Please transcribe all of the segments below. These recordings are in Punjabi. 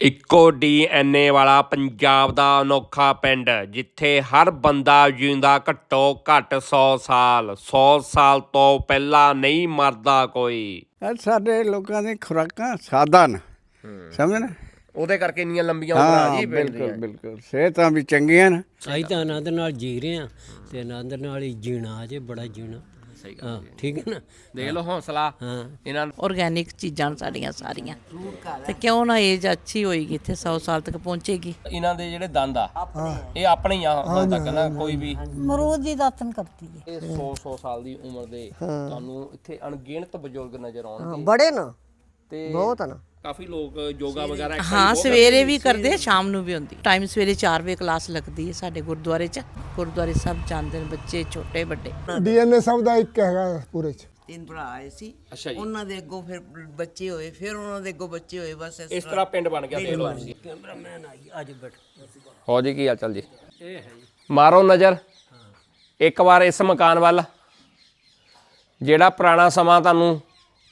ਇੱਕੋ ਡੀਐਨਏ ਵਾਲਾ ਪੰਜਾਬ ਦਾ ਅਨੋਖਾ ਪਿੰਡ ਜਿੱਥੇ ਹਰ ਬੰਦਾ ਜਿਉਂਦਾ ਘੱਟੋ ਘੱਟ 100 ਸਾਲ 100 ਸਾਲ ਤੋਂ ਪਹਿਲਾਂ ਨਹੀਂ ਮਰਦਾ ਕੋਈ। ਇਹ ਸਾਡੇ ਲੋਕਾਂ ਦੀ ਖੁਰਾਕਾਂ ਸਾਦਾ ਨੇ ਸਮਝ ਨਾ? ਉਹਦੇ ਕਰਕੇ ਇੰਨੀਆਂ ਲੰਬੀਆਂ ਹਾਂ ਬਿਲਕੁਲ ਬਿਲਕੁਲ। ਸਿਹਤਾਂ ਵੀ ਚੰਗੀਆਂ ਨੇ। ਅਸੀਂ ਤਾਂ ਆਨੰਦ ਨਾਲ ਜੀ ਰਹੇ ਆ ਤੇ ਆਨੰਦ ਨਾਲ ਹੀ ਜੀਣਾ ਅਜੇ ਬੜਾ ਜੀਣਾ। ਸਹੀ ਹਾਂ ਠੀਕ ਹੈ ਨਾ? ਦੇਖ ਲਓ ਹੌਸਲਾ। ਇਹਨਾਂ ਆਰਗੈਨਿਕ ਚੀਜ਼ਾਂ ਸਾਡੀਆਂ ਸਾਰੀਆਂ। ਤੇ ਕਿਉਂ ਨਾ ਏਜ ਅੱਛੀ ਹੋਏਗੀ ਇੱਥੇ 100 ਸਾਲ ਤੱਕ ਪਹੁੰਚੇਗੀ? ਇਹਨਾਂ ਦੇ ਜਿਹੜੇ ਦੰਦ ਆ ਇਹ ਆਪਣੇ ਹੀ ਆ ਹੁਣ ਤੱਕ ਨਾ ਕੋਈ ਵੀ। ਮਰੂਦ ਦੀ ਦਾਤਨ ਕਰਦੀ ਹੈ। ਇਹ 100 100 ਸਾਲ ਦੀ ਉਮਰ ਦੇ ਤੁਹਾਨੂੰ ਇੱਥੇ ਅਣਗਿਣਤ ਬਜ਼ੁਰਗ ਨਜ਼ਰ ਆਉਣਗੇ। ਬੜੇ ਨਾ। ਤੇ ਬਹੁਤ ਨਾ। ਕਾਫੀ ਲੋਕ ਯੋਗਾ ਵਗੈਰਾ ਹਾਂ ਸਵੇਰੇ ਵੀ ਕਰਦੇ ਆ ਸ਼ਾਮ ਨੂੰ ਵੀ ਹੁੰਦੀ ਟਾਈਮ ਸਵੇਰੇ 4 ਵਜੇ ਕਲਾਸ ਲੱਗਦੀ ਹੈ ਸਾਡੇ ਗੁਰਦੁਆਰੇ 'ਚ। ਗੁਰਦੁਆਰੇ ਸਭ ਜਾਂਦੇ ਨੇ ਬੱਚੇ ਛੋਟੇ ਵੱਡੇ। ਡੀਐਨਏ ਸਭ ਦਾ ਇੱਕ ਹੈਗਾ ਪੂਰੇ ਚ। ਤਿੰਨ ਭਰਾ ਆਏ ਸੀ। ਅੱਛਾ ਜੀ। ਉਹਨਾਂ ਦੇ ਅੱਗੋਂ ਫਿਰ ਬੱਚੇ ਹੋਏ ਫਿਰ ਉਹਨਾਂ ਦੇ ਅੱਗੋਂ ਬੱਚੇ ਹੋਏ ਬਸ ਇਸ ਇਸ ਤਰ੍ਹਾਂ ਪਿੰਡ ਬਣ ਗਿਆ ਦੇਖ ਲਓ ਤੁਸੀਂ। ਕੈਮਰਾਮੈਨ ਆਈ ਅੱਜ ਬੈਠ। ਹੋ ਜੀ ਕੀ ਹਾਲ ਚਾਲ ਜੀ? ਇਹ ਹੈ ਜੀ। ਮਾਰੋ ਨਜ਼ਰ। ਇੱਕ ਵਾਰ ਇਸ ਮਕਾਨ ਵੱਲ। ਜਿਹੜਾ ਪੁਰਾਣਾ ਸਮਾਂ ਤੁਹਾਨੂੰ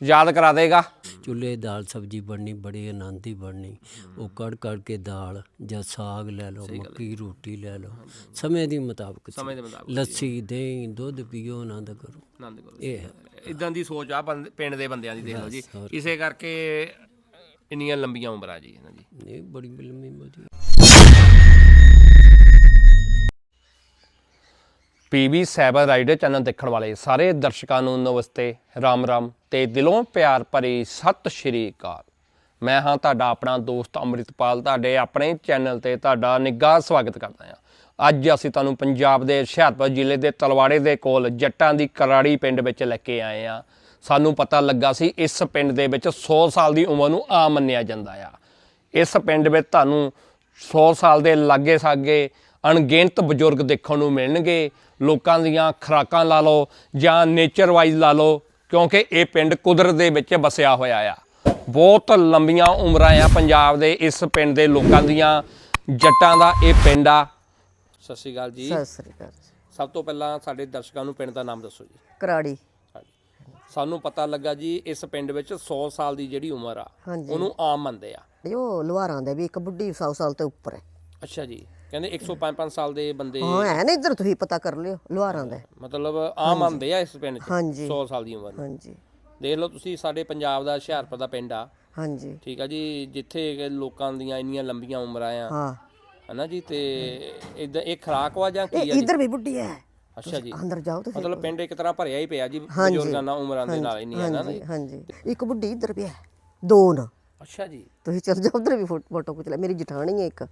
ਯਾਦ ਕਰਾ ਦੇਗਾ। ਚੁੱਲ੍ਹੇ ਦਾਲ ਸਬਜੀ ਬਣਨੀ ਬੜੀ ਆਨੰਦ ਹੀ ਬਣਨੀ। ਉਹ ਕੜ ਕੜ ਕੇ ਦਾਲ ਜਾਂ ਸਾਗ ਲੈ ਲਓ ਮੱਕੀ ਰੋਟੀ ਲੈ ਲਓ। ਸਮੇਂ ਦੀ ਮੁਤਾਬਕ ਸਮੇਂ ਦੇ ਮੁਤਾਬਕ ਲੱਸੀ ਦਹੀਂ ਦੁੱਧ ਪੀਓ ਆਨੰਦ ਕਰੋ। ਆਨੰਦ ਕਰੋ। ਇਹ ਇਦਾਂ ਦੀ ਸੋਚ ਆ ਪਿੰਡ ਦੇ ਬੰਦਿਆਂ ਦੀ ਦੇਖ ਲਓ ਜੀ। ਇਸੇ ਕਰਕੇ ਇੰਨੀਆਂ ਲੰਬੀਆਂ ਉਮਰਾਂ ਜੀ ਇਹਨਾਂ ਦੀ। ਇਹ ਬੜੀ ਲੰਮੀ ਮੋਦੀ ਪੀਬੀ ਸਾਈਬਰ ਰਾਈਡਰ ਚੈਨਲ ਦੇਖਣ ਵਾਲੇ ਸਾਰੇ ਦਰਸ਼ਕਾਂ ਨੂੰ ਨਮਸਤੇ, ਰਾਮ ਰਾਮ ਤੇ ਦਿਲੋਂ ਪਿਆਰ ਭਰੀ ਸਤਿ ਸ਼੍ਰੀ ਅਕਾਲ। ਮੈਂ ਹਾਂ ਤੁਹਾਡਾ ਆਪਣਾ ਦੋਸਤ ਅੰਮ੍ਰਿਤਪਾਲ, ਤੁਹਾਡੇ ਆਪਣੇ ਚੈਨਲ ਤੇ ਤੁਹਾਡਾ ਨਿੱਘਾ ਸਵਾਗਤ ਕਰਦਾ ਹਾਂ। ਅੱਜ ਅਸੀਂ ਤੁਹਾਨੂੰ ਪੰਜਾਬ ਦੇ ਹੁਸ਼ਿਆਰਪੁਰ ਜ਼ਿਲ੍ਹੇ ਦੇ ਤਲਵਾੜੇ ਦੇ ਕੋਲ ਜੱਟਾਂ ਦੀ ਕਰਾੜੀ ਪਿੰਡ ਵਿੱਚ ਲੈ ਕੇ ਆਏ ਹਾਂ। ਸਾਨੂੰ ਪਤਾ ਲੱਗਾ ਸੀ ਇਸ ਪਿੰਡ ਦੇ ਵਿੱਚ 100 ਸਾਲ ਦੀ ਉਮਰ ਨੂੰ ਆਮ ਮੰਨਿਆ ਜਾਂਦਾ ਆ। ਇਸ ਪਿੰਡ ਵਿੱਚ ਤੁਹਾਨੂੰ 100 ਸਾਲ ਦੇ ਲਾਗੇ ਸਾਗੇ ਅਣਗਿਣਤ ਬਜ਼ੁਰਗ ਦੇਖਣ ਨੂੰ ਮਿਲਣਗੇ। ਲੋਕਾਂ ਦੀਆਂ ਖੁਰਾਕਾਂ ਲਾ ਲਓ ਜਾਂ ਨੇਚਰ ਵਾਈਜ਼ ਲਾ ਲਓ ਕਿਉਂਕਿ ਇਹ ਪਿੰਡ ਕੁਦਰਤ ਦੇ ਵਿੱਚ ਵਸਿਆ ਹੋਇਆ ਆ। ਬਹੁਤ ਲੰਬੀਆਂ ਉਮਰਾਂ ਆ ਪੰਜਾਬ ਦੇ ਇਸ ਪਿੰਡ ਦੇ ਲੋਕਾਂ ਦੀਆਂ ਜੱਟਾਂ ਦਾ ਇਹ ਪਿੰਡ ਆ। ਸਤਿ ਸ਼੍ਰੀ ਅਕਾਲ ਜੀ। ਸਤਿ ਸ੍ਰੀ ਅਕਾਲ ਸਭ ਤੋਂ ਪਹਿਲਾਂ ਸਾਡੇ ਦਰਸ਼ਕਾਂ ਨੂੰ ਪਿੰਡ ਦਾ ਨਾਮ ਦੱਸੋ ਜੀ। ਕਰਾੜੀ। ਸਾਨੂੰ ਪਤਾ ਲੱਗਾ ਜੀ ਇਸ ਪਿੰਡ ਵਿੱਚ 100 ਸਾਲ ਦੀ ਜਿਹੜੀ ਉਮਰ ਆ ਹਾਂਜੀ। ਉਹਨੂੰ ਆਮ ਮੰਨਦੇ ਆ। ਉਹ ਲੁਹਾਰਾਂ ਦੇ ਵੀ ਇੱਕ ਬੁੱਢੀ 100 ਸਾਲ ਤੋਂ ਉੱਪਰ ਹੈ। ਅੱਛਾ ਜੀ। ਕਹਿੰਦੇ 105 ਸਾਲ ਦੇ ਬੰਦੇ ਹਾਂ ਹੈ ਨਾ ਇੱਧਰ ਤੁਸੀਂ ਪਤਾ ਕਰ ਲਿਓ ਲੁਹਾਰਾਂ ਦੇ। ਮਤਲਬ ਆਮ ਮੰਨਦੇ ਆ ਇਸ ਪਿੰਡ 'ਚ ਹਾਂਜੀ। 100 ਸਾਲ ਦੀ ਉਮਰ ਨੂੰ। ਹਾਂਜੀ। ਦੇਖ ਲਓ ਤੁਸੀਂ ਸਾਡੇ ਪੰਜਾਬ ਦਾ ਹੁਸ਼ਿਆਰਪੁਰ ਦਾ ਪਿੰਡ ਆ। ਹਾਂਜੀ। ਠੀਕ ਆ ਜੀ ਜਿੱਥੇ ਕਿ ਲੋਕਾਂ ਦੀਆਂ ਇੰਨੀਆਂ ਲੰਬੀਆਂ ਉਮਰਾਂ ਆ। ਹਾਂ। ਹਨਾ ਜੀ ਤੇ ਇਦਾਂ ਇਹ ਖਰਾਕ ਵਾ ਜਾਂ ਕੀ ਇਹ ਆ ਜੀ? ਇੱਧਰ ਵੀ ਬੁੱਢੀ ਹੈ। ਅੱਛਾ ਜੀ। ਅੰਦਰ ਜਾਓ ਤੁਸੀਂ। ਮਤਲਬ ਪਿੰਡ ਇੱਕ ਤਰ੍ਹਾਂ ਭਰਿਆ ਹੀ ਪਿਆ ਜੀ ਬਜ਼ੁਰਗਾਂ ਨਾਲ ਉਮਰਾਂ ਦੇ ਨਾਲ ਇੰਨੀਆਂ ਨਾ ਹਾਂਜੀ ਹਾਂਜੀ। ਇੱਕ ਬੁੱਢੀ ਇੱਧਰ ਵੀ ਹੈ ਦੋ ਨਾ। ਅੱਛਾ ਜੀ। ਤੁਸੀਂ ਚੱਲ ਜਾਓ ਉੱਧਰ ਵੀ ਫੋਟੋ ਫੋਟੋ ਖਿੱਚ ਲੈ ਮੇਰੀ ਜਠਾਣੀ ਹੈ ਇੱਕ।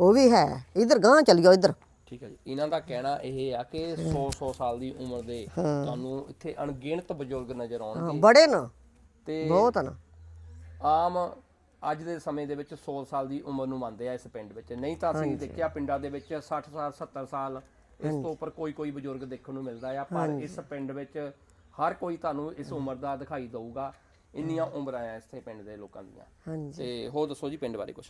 ਉਹ ਵੀ ਹੈ। ਇੱਧਰ ਗਾਂ ਚੱਲ ਜਾਓ ਇੱਧਰ। ਠੀਕ ਹੈ ਜੀ। ਇਹਨਾਂ ਦਾ ਕਹਿਣਾ ਇਹ ਆ ਕਿ 100 100 ਸਾਲ ਦੀ ਉਮਰ ਦੇ ਤੁਹਾਨੂੰ ਇੱਥੇ ਅਣਗਿਣਤ ਬਜ਼ੁਰਗ ਨਜ਼ਰ ਹਾਂ ਆਉਣਗੇ ਬੜੇ ਨਾ। ਤੇ ਬਹੁਤ ਨਾ। ਆਮ ਅੱਜ ਦੇ ਸਮੇਂ ਦੇ ਵਿੱਚ 100 ਸਾਲ ਦੀ ਉਮਰ ਨੂੰ ਮੰਨਦੇ ਆ ਇਸ ਪਿੰਡ ਵਿੱਚ। ਨਹੀਂ ਤਾਂ ਅਸੀਂ ਦੇਖਿਆ ਪਿੰਡਾਂ ਦੇ ਵਿੱਚ 60 ਸਾਲ 70 ਸਾਲ ਇਸ ਤੋਂ ਉੱਪਰ ਕੋਈ ਕੋਈ ਬਜ਼ੁਰਗ ਦੇਖਣ ਨੂੰ ਮਿਲਦਾ ਆ। ਪਰ ਇਸ ਪਿੰਡ ਵਿੱਚ ਹਰ ਕੋਈ ਤੁਹਾਨੂੰ ਇਸ ਉਮਰ ਦਾ ਦਿਖਾਈ ਦਊਗਾ। ਇੰਨੀਆਂ ਉਮਰਾਂ ਆ ਇਸ ਪਿੰਡ ਦੇ ਲੋਕਾਂ ਦੀਆਂ। ਹਾਂਜੀ। ਤੇ ਹੋਰ ਦੱਸੋ ਜੀ ਪਿੰਡ ਬਾਰੇ ਕੁਝ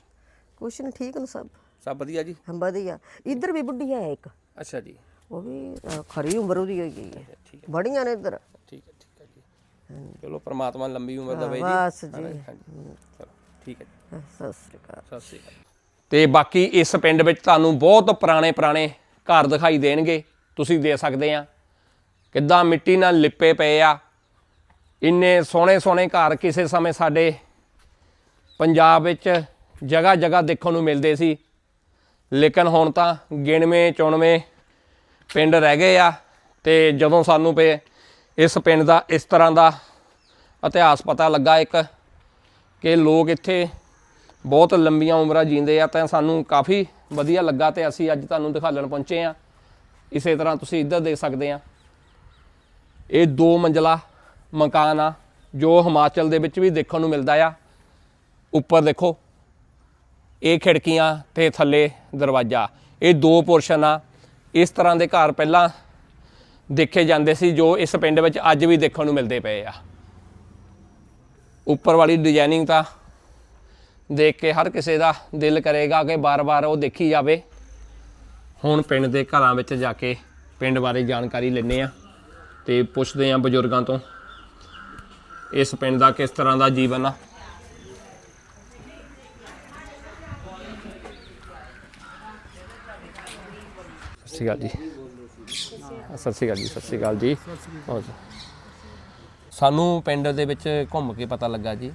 ਕੁਛ ਨਹੀਂ ਠੀਕ ਨੇ ਸਭ? ਸਭ ਵਧੀਆ ਜੀ। ਹਾਂ, ਵਧੀਆ। ਇੱਧਰ ਵੀ ਬੁੱਢੀ ਹੈ ਇੱਕ। ਅੱਛਾ ਜੀ। ਉਹ ਵੀ ਅ, ਖਰੀ ਉਮਰ ਉਹਦੀ ਹੋਈ ਗਈ ਹੈ। ਬੜੀਆਂ ਨੇ ਇੱਧਰ। ਠੀਕ ਹੈ ਠੀਕ ਹੈ ਜੀ। ਚਲੋ ਪ੍ਰਮਾਤਮਾ ਲੰਬੀ ਉਮਰ ਦੇਵੇ ਜੀ। ਬਸ ਜੀ। ਹਾਂਜੀ ਚਲੋ ਠੀਕ ਹੈ ਜੀ। ਸਤਿ ਸ੍ਰੀ ਅਕਾਲ। ਸਤਿ ਸ੍ਰੀ ਅਕਾਲ। ਤੇ ਬਾਕੀ ਇਸ ਪਿੰਡ ਵਿੱਚ ਤੁਹਾਨੂੰ ਬਹੁਤ ਪੁਰਾਣੇ ਪੁਰਾਣੇ ਘਰ ਦਿਖਾਈ ਦੇਣਗੇ। ਤੁਸੀਂ ਦੇ ਸਕਦੇ ਆ। ਕਿੱਦਾਂ ਮਿੱਟੀ ਨਾਲ ਲਿਪੇ ਪਏ ਆ। ਇੰਨੇ ਸੋਹਣੇ ਸੋਹਣੇ ਘਰ ਕਿਸੇ ਸਮੇਂ ਸਾਡੇ ਪੰਜਾਬ ਵਿੱਚ ਜਗ੍ਹਾ ਜਗ੍ਹਾ ਦੇਖਣ ਨੂੰ ਮਿਲਦੇ ਸੀ। ਲੇਕਿਨ ਹੁਣ ਤਾਂ ਗਿਣਵੇਂ, ਚੁਣਵੇਂ ਪਿੰਡ ਰਹਿ ਗਏ ਆ ਤੇ ਜਦੋਂ ਸਾਨੂੰ ਪਏ ਇਸ ਪਿੰਡ ਦਾ ਇਸ ਤਰ੍ਹਾਂ ਦਾ ਇਤਿਹਾਸ ਪਤਾ ਲੱਗਾ ਇੱਕ ਕਿ ਲੋਕ ਇੱਥੇ ਬਹੁਤ ਲੰਬੀਆਂ ਉਮਰਾਂ ਜੀਂਦੇ ਆ ਤਾਂ ਸਾਨੂੰ ਕਾਫੀ ਵਧੀਆ ਲੱਗਾ ਤੇ ਅਸੀਂ ਅੱਜ ਤੁਹਾਨੂੰ ਦਿਖਾਲਣ ਪਹੁੰਚੇ ਆ। ਇਸੇ ਤਰ੍ਹਾਂ ਤੁਸੀਂ ਇੱਧਰ ਦੇਖ ਸਕਦੇ ਆ। ਇਹ ਦੋ ਮੰਜ਼ਲਾ ਮਕਾਨ ਆ ਜੋ ਹਿਮਾਚਲ ਦੇ ਵਿੱਚ ਵੀ ਦੇਖਣ ਨੂੰ ਮਿਲਦਾ ਆ। ਉੱਪਰ ਦੇਖੋ। ਇਹ ਖਿੜਕੀਆਂ ਤੇ ਥੱਲੇ ਦਰਵਾਜ਼ਾ। ਇਹ ਦੋ ਪੋਰਸ਼ਨ ਆ ਇਸ ਤਰ੍ਹਾਂ ਦੇ ਘਰ ਪਹਿਲਾਂ ਦੇਖੇ ਜਾਂਦੇ ਸੀ ਜੋ ਇਸ ਪਿੰਡ ਵਿੱਚ ਅੱਜ ਵੀ ਦੇਖਣ ਨੂੰ ਮਿਲਦੇ ਪਏ ਆ। ਉੱਪਰ ਵਾਲੀ ਡਿਜ਼ਾਈਨਿੰਗ ਤਾਂ ਦੇਖ ਕੇ ਹਰ ਕਿਸੇ ਦਾ ਦਿਲ ਕਰੇਗਾ ਕਿ ਬਾਰ-ਬਾਰ ਉਹ ਦੇਖੀ ਜਾਵੇ। ਹੁਣ ਪਿੰਡ ਦੇ ਘਰਾਂ ਵਿੱਚ ਜਾ ਕੇ ਪਿੰਡ ਬਾਰੇ ਜਾਣਕਾਰੀ ਲੈਣੇ ਆ ਤੇ ਪੁੱਛਦੇ ਆ ਬਜ਼ੁਰਗਾਂ ਤੋਂ ਇਸ ਪਿੰਡ ਦਾ ਕਿਸ ਤਰ੍ਹਾਂ ਦਾ ਜੀਵਨ ਆ। ਸ਼੍ਰੀ ਅਕਾਲ ਜੀ। ਸਤਿ ਸ਼੍ਰੀ ਅਕਾਲ ਜੀ ਸਤਿ ਸ਼੍ਰੀ ਅਕਾਲ ਜੀ। ਹੋਰ ਜੀ। ਸਾਨੂੰ ਪਿੰਡ ਦੇ ਵਿੱਚ ਘੁੰਮ ਕੇ ਪਤਾ ਲੱਗਾ ਜੀ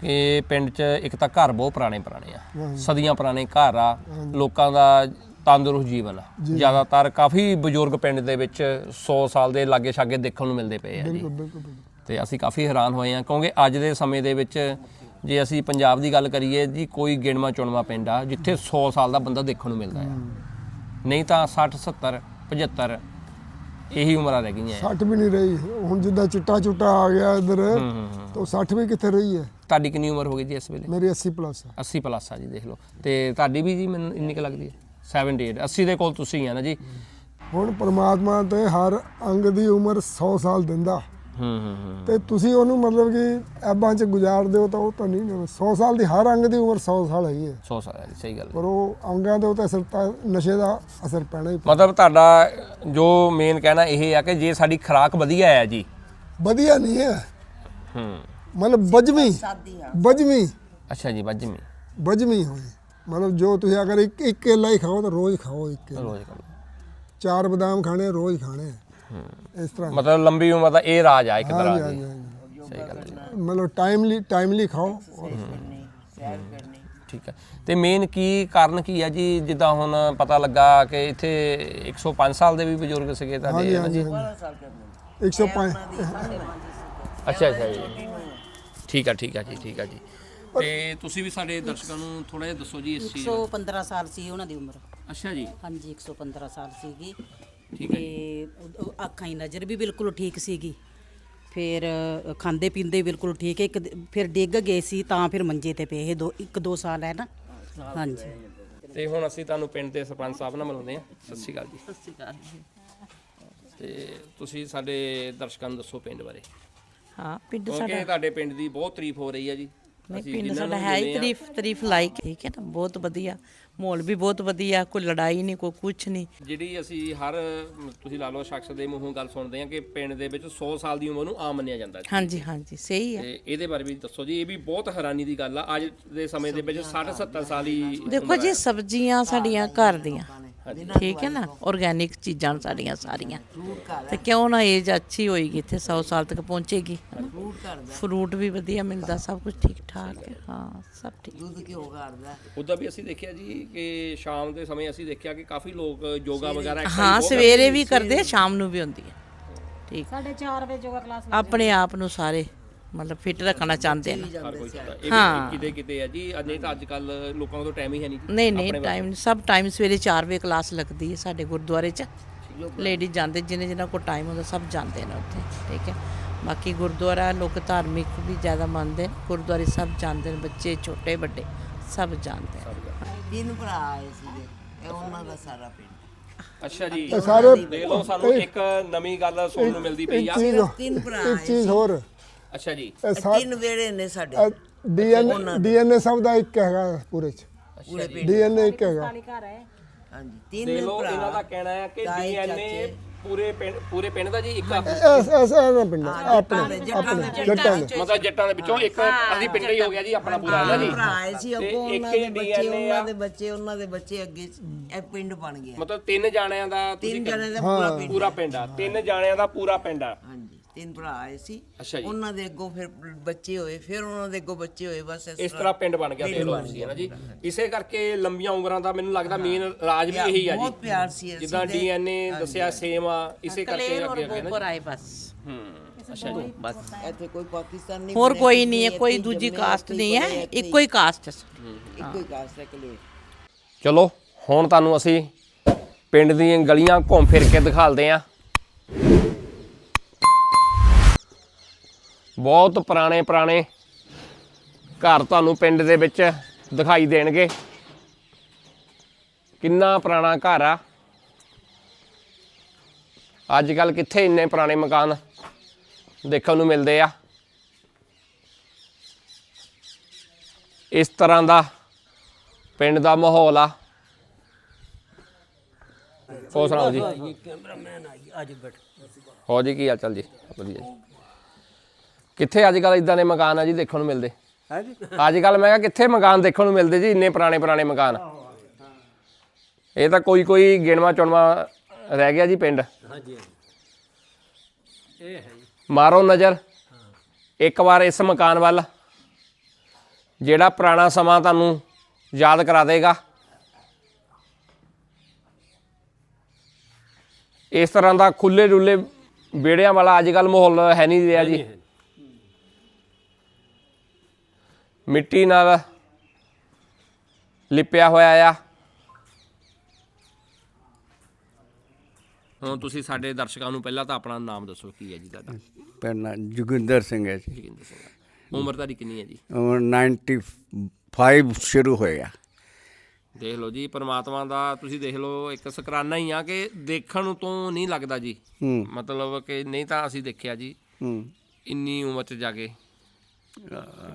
ਕਿ ਪਿੰਡ 'ਚ ਇੱਕ ਤਾਂ ਘਰ ਬਹੁਤ ਪੁਰਾਣੇ ਪੁਰਾਣੇ ਆ। ਸਦੀਆਂ ਪੁਰਾਣੇ ਘਰ ਆ। ਲੋਕਾਂ ਦਾ ਤੰਦਰੁਸਤ ਜੀਵਨ ਆ। ਜ਼ਿਆਦਾਤਰ ਕਾਫੀ ਬਜ਼ੁਰਗ ਪਿੰਡ ਦੇ ਵਿੱਚ 100 ਸਾਲ ਦੇ ਲਾਗੇ ਛਾਗੇ ਦੇਖਣ ਨੂੰ ਮਿਲਦੇ ਪਏ ਆ ਜੀ। ਤੇ ਅਸੀਂ ਕਾਫੀ ਹੈਰਾਨ ਹੋਏ ਆ ਕਿਉਂਕਿ ਅੱਜ ਦੇ ਸਮੇਂ ਦੇ ਵਿੱਚ ਜੇ ਅਸੀਂ ਪੰਜਾਬ ਦੀ ਗੱਲ ਕਰੀਏ ਜੀ ਕੋਈ ਗਿਣਵਾ ਚੁਣਵਾ ਪਿੰਡ ਆ ਜਿੱਥੇ 100 ਸਾਲ ਦਾ ਬੰਦਾ ਦੇਖਣ ਨੂੰ ਮਿਲਦਾ ਆ। ਨਹੀਂ ਤਾਂ 60 70 75 ਇਹੀ ਉਮਰਾਂ ਰਹਿ ਗਈਆਂ। ਆ 60 ਵੀ ਨਹੀਂ ਰਹੀ। ਹੁਣ ਜਿੱਦਾਂ ਚਿੱਟਾ ਚੁੱਟਾ ਆ ਗਿਆ ਇਧਰ ਤਾਂ 60 ਵੀ ਕਿੱਥੇ ਰਹੀ ਹੈ? ਤੁਹਾਡੀ ਕਿੰਨੀ ਉਮਰ ਹੋ ਗਈ ਜੀ ਇਸ ਵੇਲੇ? ਮੇਰੀ 80 ਪਲੱਸ 80 ਪਲੱਸ ਆ ਜੀ ਦੇਖ ਲਓ। ਤੇ ਤੁਹਾਡੀ ਵੀ ਜੀ ਮੈਨੂੰ ਇੰਨੀ ਕੁ ਲੱਗਦੀ ਹੈ? 78 80 ਦੇ ਕੋਲ ਤੁਸੀਂ ਆ ਨਾ ਜੀ। ਹੁਣ ਪ੍ਰਮਾਤਮਾ ਤੇ ਹਰ ਅੰਗ ਦੀ ਉਮਰ 100 ਸਾਲ ਦਿੰਦਾ। ਹੂੰ ਹੂੰ ਹੂੰ ਤੇ ਤੁਸੀਂ ਉਹਨੂੰ ਮਤਲਬ ਕਿ ਐਬਾਂ ਚ ਗੁਜ਼ਾਰ ਦਿਓ ਤਾਂ ਉਹ ਤਾਂ ਨਹੀਂ ਨਾ 100 ਸਾਲ ਦੀ ਹਰ ਅੰਗ ਦੀ ਉਮਰ 100 ਸਾਲ ਹੈਗੀ ਹੈ। 100 ਸਾਲ ਹੈ ਸਹੀ ਗੱਲ। ਪਰ ਉਹ ਅੰਗਾਂ ਦੇ ਉੱਤੇ ਅਸਰ ਤਾਂ ਨਸ਼ੇ ਦਾ ਅਸਰ ਪੈਣਾ ਹੀ। ਮਤਲਬ ਤੁਹਾਡਾ ਜੋ ਮੇਨ ਕਹਿਣਾ ਇਹ ਆ ਕਿ ਜੇ ਸਾਡੀ ਖੁਰਾਕ ਵਧੀਆ ਹੈ ਜੀ। ਵਧੀਆ ਨਹੀਂ ਹੈ। ਹੂੰ। ਮਤਲਬ ਬਜਵੀਂ ਬਜਵੀਂ ਅੱਛਾ ਜੀ ਵੱਜਵੀਂ ਬਜਵੀਂ ਹੋਏ। ਮਤਲਬ ਜੋ ਤੁਸੀਂ ਅਗਰ ਇੱਕ ਇੱਕ ਕੇਲਾ ਹੀ ਖਾਓ ਤਾਂ ਰੋਜ਼ ਖਾਓ ਇੱਕ ਕੇਲਾ। ਰੋਜ਼ ਕਰੋ ਚਾਰ ਬਦਾਮ ਖਾਣੇ ਰੋਜ਼ ਖਾਣੇ। ਇਸ ਤਰ੍ਹਾਂ ਮਤਲਬ ਲੰਬੀ ਉਮਰ ਦਾ ਇਹ ਰਾਜ ਆ ਇੱਕ ਤਰ੍ਹਾਂ ਦੀ। ਸਹੀ ਗੱਲ ਹੈ। ਜੀ। ਮਤਲਬ ਟਾਈਮਲੀ ਟਾਈਮਲੀ ਖਾਓ। ਔਰ ਠੀਕ ਹੈ। ਤੇ ਮੇਨ ਕੀ ਕਾਰਨ ਕੀ ਹੈ ਜੀ? ਜਿੱਦਾਂ ਹੁਣ ਪਤਾ ਲੱਗਾ ਕਿ ਇੱਥੇ 105 ਸਾਲ ਦੇ ਵੀ ਬਜ਼ੁਰਗ ਸੀਗੇ ਹਾਂਜੀ ਤੁਹਾਡੇ ਹਾਂਜੀ 105 ਅੱਛਾ ਅੱਛਾ ਜੀ। ਠੀਕ ਆ ਠੀਕ ਆ ਜੀ ਠੀਕ ਆ ਜੀ। ਤੇ ਤੁਸੀਂ ਵੀ ਸਾਡੇ ਦਰਸ਼ਕਾਂ ਨੂੰ ਥੋੜਾ ਜਿਹਾ ਦੱਸੋ ਜੀ ਇਸ ਚੀਜ਼ 115 ਸਾਲ ਸੀ ਉਹਨਾਂ ਦੀ ਉਮਰ। ਅੱਛਾ ਜੀ। ਹਾਂਜੀ 115 ਸਾਲ ਸੀਗੀ। ਤੇ ਅੱਖਾਂ ਦੀ ਨਜ਼ਰ ਵੀ ਬਿਲਕੁਲ ਠੀਕ ਸੀਗੀ। ਫਿਰ ਖਾਂਦੇ ਪੀਂਦੇ ਬਿਲਕੁਲ ਠੀਕ ਹੈ। ਇੱਕ ਫਿਰ ਡਿੱਗ ਗਏ ਸੀ ਤਾਂ ਫਿਰ ਮੰਜੇ ਤੇ ਪਏ ਇਹ ਦੋ ਇੱਕ ਦੋ ਸਾਲ ਹੈ ਨਾ। ਹਾਂਜੀ। ਤੇ ਹੁਣ ਅਸੀਂ ਤੁਹਾਨੂੰ ਪਿੰਡ ਦੇ ਸਰਪੰਚ ਸਾਹਿਬ ਨਾਲ ਮਿਲਾਉਂਦੇ ਹਾਂ। ਸਤਿ ਸ਼੍ਰੀ ਅਕਾਲ ਜੀ। ਸਤਿ ਸ਼੍ਰੀ ਅਕਾਲ ਜੀ। ਤੇ ਤੁਸੀਂ ਸਾਡੇ ਦਰਸ਼ਕਾਂ ਨੂੰ ਦੱਸੋ ਪਿੰਡ ਬਾਰੇ। ਹਾਂ ਪਿੰਡ ਕਿਉਂਕਿ ਸਾਡਾ ਤੁਹਾਡੇ ਪਿੰਡ ਦੀ ਬਹੁਤ ਤਾਰੀਫ ਹੋ ਰਹੀ ਹੈ ਜੀ। ਨਹੀਂ ਅਸੀਂ ਪਿੰਡ ਸਾਡਾ ਹੈ। ਤਾਰੀਫ ਤਾਰੀਫ ਲਾਇਕ। ਠੀਕ ਹੈ ਨਾ ਬਹੁਤ ਵਧੀਆ। ਮਾਹੌਲ ਵੀ ਬਹੁਤ ਵਧੀਆ ਕੋਈ ਲੜਾਈ ਨਹੀਂ ਕੋਈ ਕੁਛ ਨਹੀਂ। ਜਿਹੜੀ ਅਸੀਂ ਹਰ ਤੁਸੀਂ ਲਾ ਲਓ ਸ਼ਖਸ ਦੇ ਮੂੰਹੋਂ ਗੱਲ ਸੁਣਦੇ ਹਾਂ ਕਿ ਪਿੰਡ ਦੇ ਵਿੱਚ 100 ਸਾਲ ਦੀ ਉਮਰ ਨੂੰ ਆਮ ਮੰਨਿਆ ਜਾਂਦਾ ਹੈ। ਹਾਂਜੀ ਹਾਂਜੀ ਸਹੀ ਹੈ। ਤੇ ਇਹਦੇ ਬਾਰੇ ਵੀ ਦੱਸੋ ਜੀ ਇਹ ਵੀ ਬਹੁਤ ਹੈਰਾਨੀ ਦੀ ਗੱਲ ਆ। ਅੱਜ ਦੇ ਸਮੇਂ ਦੇ ਵਿੱਚ 60 70 ਸਾਲ ਹੀ ਦੇਖੋ ਜੀ ਸਬਜ਼ੀਆਂ ਸਾਡੀਆਂ ਘਰ ਦੀਆਂ। ਠੀਕ ਹੈ ਨਾ? ਆਰਗੈਨਿਕ ਚੀਜ਼ਾਂ ਸਾਡੀਆਂ ਸਾਰੀਆਂ। ਤੇ ਕਿਉਂ ਨਾ ਏਜ ਅੱਛੀ ਹੋਏਗੀ ਇੱਥੇ 100 ਸਾਲ ਤੱਕ ਪਹੁੰਚੇਗੀ। ਫਰੂਟ ਵੀ ਵਧੀਆ ਮਿਲਦਾ ਸਭ ਕੁਝ ਠੀਕ ਠਾਕ ਹੈ। ਹਾਂ। ਸਭ ਠੀਕ। ਦੁੱਧ ਘਿਓ ਕਰਦਾ ਉਦਾਂ ਵੀ ਅਸੀਂ ਦੇਖਿਆ ਜੀ ਕਿ ਸ਼ਾਮ ਦੇ ਸਮੇਂ ਅਸੀਂ ਦੇਖਿਆ ਕਿ ਕਾਫੀ ਲੋਕ ਯੋਗਾ ਵਗੈਰਾ ਹਾਂ ਸਵੇਰੇ ਵੀ ਕਰਦੇ ਸ਼ਾਮ ਨੂੰ ਵੀ ਹੁੰਦੀ ਹੈ। ਠੀਕ। ਸਾਡੇ 4 ਵਜੇ ਯੋਗਾ ਕਲਾਸ ਆਪਣੇ ਆਪ ਨੂੰ ਸਾਰੇ। ਮਤਲਬ ਫਿੱਟ ਰੱਖਣਾ ਚਾਹੁੰਦੇ ਨੇ। ਹਰ ਕੋਈ ਕਰਦਾ ਇਹ ਹਾਂ। ਕਿਤੇ ਕਿਤੇ ਹੈ ਜੀ ਨਹੀਂ ਤਾਂ ਅੱਜ ਕੱਲ ਲੋਕਾਂ ਕੋਲ ਟਾਈਮ ਹੀ ਹੈ ਨਹੀਂ ਜੀ। ਨਹੀਂ ਨਹੀਂ ਟਾਈਮ ਸਭ ਟਾਈਮ ਸਵੇਰੇ 4 ਵਜੇ ਕਲਾਸ ਲੱਗਦੀ ਹੈ ਸਾਡੇ ਗੁਰਦੁਆਰੇ 'ਚ। ਲੇਡੀ ਜਾਂਦੇ ਜਿਹਨੇ ਜਿਹਨਾਂ ਕੋਲ ਟਾਈਮ ਹੁੰਦਾ ਸਭ ਜਾਂਦੇ ਨੇ ਉੱਥੇ ਠੀਕ ਹੈ। ਬਾਕੀ ਗੁਰਦੁਆਰਾ ਲੋਕ ਧਾਰਮਿਕ ਵੀ ਜ਼ਿਆਦਾ ਮੰਨਦੇ ਨੇ। ਗੁਰਦੁਆਰੇ ਸਭ ਜਾਂਦੇ ਨੇ ਬੱਚੇ ਛੋਟੇ ਵੱਡੇ ਸਭ ਜਾਂਦੇ ਨੇ। ਤਿੰਨ ਭਰਾ ਆਏ ਸੀਗੇ ਇਹ ਉਹਨਾਂ ਦਾ ਸਾਰਾ ਪਿੰਡ। ਅੱਛਾ ਜੀ। ਇਹ ਸਾਰੇ ਦੇਖ ਲਓ ਸਾਨੂੰ ਇੱਕ ਨਵੀਂ ਗੱਲ ਸੁਣਨ ਨੂੰ ਮਿਲਦੀ ਪਈ ਇੱਕ ਆ ਚੀਜ਼ ਤਿੰਨ ਭਰਾ ਇੱਕ ਆਏ ਚੀਜ਼ ਹੋਰ। ਅੱਛਾ ਜੀ। ਇਹ ਇਹ ਸਾ- ਤਿੰਨ ਵੇੜੇ ਨੇ ਸਾਡੇ। ਇਹ ਡੀਐਨਏ ਡੀਐਨਏ ਸਭ ਦਾ ਇੱਕ ਹੈਗਾ ਪੂਰੇ ਚ। ਪੂਰੇ ਪਿੰਡ ਡੀਐਨਏ ਇੱਕ ਹੈਗਾ। ਹਾਂਜੀ ਦੇਖ ਤਿੰਨ ਲਓ ਇਹਨਾਂ ਦਾ ਭਰਾ ਕਹਿਣਾ ਹੈ ਕਿ ਤਾਏ, ਡੀਐਨਏ ਚਾਚੇ। ਪੂਰੇ ਪਿੰਡ ਪੂਰੇ ਪਿੰਡ ਦਾ ਜੀ ਇੱਕ ਆ। ਐਸ ਐਸ ਐਸ ਪਿੰਡ ਆਪਣੇ ਆਪਣੇ ਜੱਟਾਂ ਦੇ। ਮਤਲਬ ਜੱਟਾਂ ਦੇ ਵਿੱਚੋਂ ਇੱਕ ਅਸੀਂ ਪਿੰਡ ਹੀ ਹੋ ਗਿਆ ਜੀ ਆਪਣਾ ਪੂਰਾ ਹੈ ਨਾ ਜੀ? ਭਰਾ ਆਏ ਸੀ ਤੇ ਅੱਗੋਂ ਇੱਕ ਉਹਨਾਂ ਹੀ ਦੇ ਬੱਚੇ DNA ਆ। ਉਹਨਾਂ ਦੇ ਬੱਚੇ ਉਹਨਾਂ ਦੇ ਬੱਚੇ ਅੱਗੇ ਇਹ ਪਿੰਡ ਬਣ ਗਿਆ। ਮਤਲਬ ਤਿੰਨ ਜਾਣਿਆਂ ਦਾ ਤੁਸੀਂ ਤਿੰਨ ਜਣੇ ਦਾ ਪੂਰਾ ਪਿੰਡ। ਪੂਰਾ ਪਿੰਡ ਆ। ਤਿੰਨ ਜਾਣਿਆਂ ਦਾ ਪੂਰਾ ਪਿੰਡ ਆ। ਹਾਂਜੀ। ਤਿੰਨ ਭਰਾ ਆਏ ਸੀ। ਅੱਛਾ ਜੀ। ਉਹਨਾਂ ਦੇ ਅੱਗੋਂ ਫਿਰ ਬੱਚੇ ਹੋਏ ਫਿਰ ਉਹਨਾਂ ਦੇ ਅੱਗੋਂ ਬੱਚੇ ਹੋਏ ਬਸ ਇਸ ਤਰ੍ਹਾਂ ਪਿੰਡ ਬਣ ਗਿਆ ਦੇਖ ਲਓ ਤੁਸੀਂ ਹੈ ਨਾ ਜੀ? ਇਸੇ ਕਰਕੇ ਲੰਬੀਆਂ ਉਮਰਾਂ ਦਾ ਮੈਨੂੰ ਲੱਗਦਾ ਮੇਨ ਰਾਜ ਵੀ ਇਹੀ ਆ ਬਹੁਤ ਜੀ ਪਿਆਰ ਸੀ ਅਸੀਂ ਜਿੱਦਾਂ ਡੀਐਨਏ ਦੱਸਿਆ ਸੇਮ ਆ ਇਸੇ ਕਰਕੇ ਕਲੇਰ ਅੱਗੇ ਅੱਗੇ ਨਾ ਗੋਬਰ ਆਏ ਬਸ। ਹੂੰ ਅੱਛਾ ਜੀ। ਬਸ ਇੱਥੇ ਕੋਈ ਪਾਕਿਸਤਾਨੀ ਹੋਰ ਕੋਈ ਨਹੀਂ ਹੈ ਕੋਈ ਦੂਜੀ ਕਾਸਟ ਨਹੀਂ ਹੈ ਇੱਕੋ ਹੀ ਕਾਸਟ ਹੈ। ਇੱਕੋ ਹੀ ਕਾਸਟ ਹੈ ਕਲੇ ਚਲੋ ਹੁਣ ਤੁਹਾਨੂੰ ਅਸੀਂ ਪਿੰਡ ਦੀਆਂ ਗਲੀਆਂ ਘੁੰਮ ਫਿਰ ਕੇ ਦਿਖਾਲਦੇ ਆਂ ਬਹੁਤ ਪੁਰਾਣੇ ਪੁਰਾਣੇ ਘਰ ਤੁਹਾਨੂੰ ਪਿੰਡ ਦੇ ਵਿੱਚ ਦਿਖਾਈ ਦੇਣਗੇ। ਕਿੰਨਾ ਪੁਰਾਣਾ ਘਰ ਆ। ਅੱਜ ਕੱਲ ਕਿੱਥੇ ਇੰਨੇ ਪੁਰਾਣੇ ਮਕਾਨ ਦੇਖਣ ਨੂੰ ਮਿਲਦੇ ਆ। ਇਸ ਤਰ੍ਹਾਂ ਦਾ ਪਿੰਡ ਦਾ ਮਾਹੌਲ ਆ। ਹੋਰ ਸੁਣਾਓ ਜੀ? ਕੈਮਰਾਮੈਨ ਆਈ ਅੱਜ ਬੈਠ। ਹੋ ਜੀ ਕੀ ਹਾਲ ਚਾਲ ਜੀ? ਵਧੀਆ ਜੀ। ਕਿੱਥੇ ਅੱਜ ਕੱਲ ਇਦਾਂ ਦੇ ਮਕਾਨ ਆ ਜੀ ਦੇਖਣ ਨੂੰ ਮਿਲਦੇ? ਅੱਜ ਕੱਲ ਮੈਂ ਕਿਹਾ ਕਿੱਥੇ ਮਕਾਨ ਦੇਖਣ ਨੂੰ ਮਿਲਦੇ ਜੀ ਇੰਨੇ ਪੁਰਾਣੇ ਪੁਰਾਣੇ ਮਕਾਨ? ਇਹ ਤਾਂ ਕੋਈ ਕੋਈ ਗਿਣਵਾ ਚੁਣਵਾ ਰਹਿ ਗਿਆ ਜੀ ਪਿੰਡ। ਹਾਂਜੀ ਇਹ ਹੈ ਜੀ। ਮਾਰੋ ਨਜ਼ਰ। ਇੱਕ ਵਾਰ ਇਸ ਮਕਾਨ ਵੱਲ। ਜਿਹੜਾ ਪੁਰਾਣਾ ਸਮਾਂ ਤੁਹਾਨੂੰ ਯਾਦ ਕਰਾ ਦੇਗਾ। ਇਸ ਤਰ੍ਹਾਂ ਦਾ ਖੁੱਲੇ ਡੁੱਲੇ ਵਿਹੜਿਆਂ ਵਾਲਾ ਅੱਜ ਕੱਲ ਮਾਹੌਲ ਹੈ ਨਹੀਂ ਰਿਹਾ ਜੀ। ਮਿੱਟੀ ਨਾਲ ਲਿਪਿਆ ਹੋਇਆ ਆ। ਹੁਣ ਤੁਸੀਂ ਸਾਡੇ ਦਰਸ਼ਕਾਂ ਨੂੰ ਪਹਿਲਾਂ ਤਾਂ ਆਪਣਾ ਨਾਮ ਦੱਸੋ ਕੀ ਹੈ ਜੀ ਤੁਹਾਡਾ? ਪਹਿਲਾਂ ਜੋਗਿੰਦਰ ਸਿੰਘ ਹੈ ਜੀ। ਜੋਗਿੰਦਰ ਸਿੰਘ। ਉਮਰ ਤੁਹਾਡੀ ਕਿੰਨੀ ਹੈ ਜੀ? ਉਹ 95 ਸ਼ੁਰੂ ਹੋਇਆ ਦੇਖ ਲਓ ਜੀ ਪ੍ਰਮਾਤਮਾ ਦਾ ਤੁਸੀਂ ਦੇਖ ਲਓ ਇੱਕ ਸ਼ੁਕਰਾਨਾ ਹੀ ਆ ਕਿ ਦੇਖਣ ਨੂੰ ਤੋਂ ਨਹੀਂ ਲੱਗਦਾ ਜੀ। ਮਤਲਬ ਕਿ ਨਹੀਂ ਤਾਂ ਅਸੀਂ ਦੇਖਿਆ ਜੀ। ਇੰਨੀ ਉਮਰ 'ਚ ਜਾ ਕੇ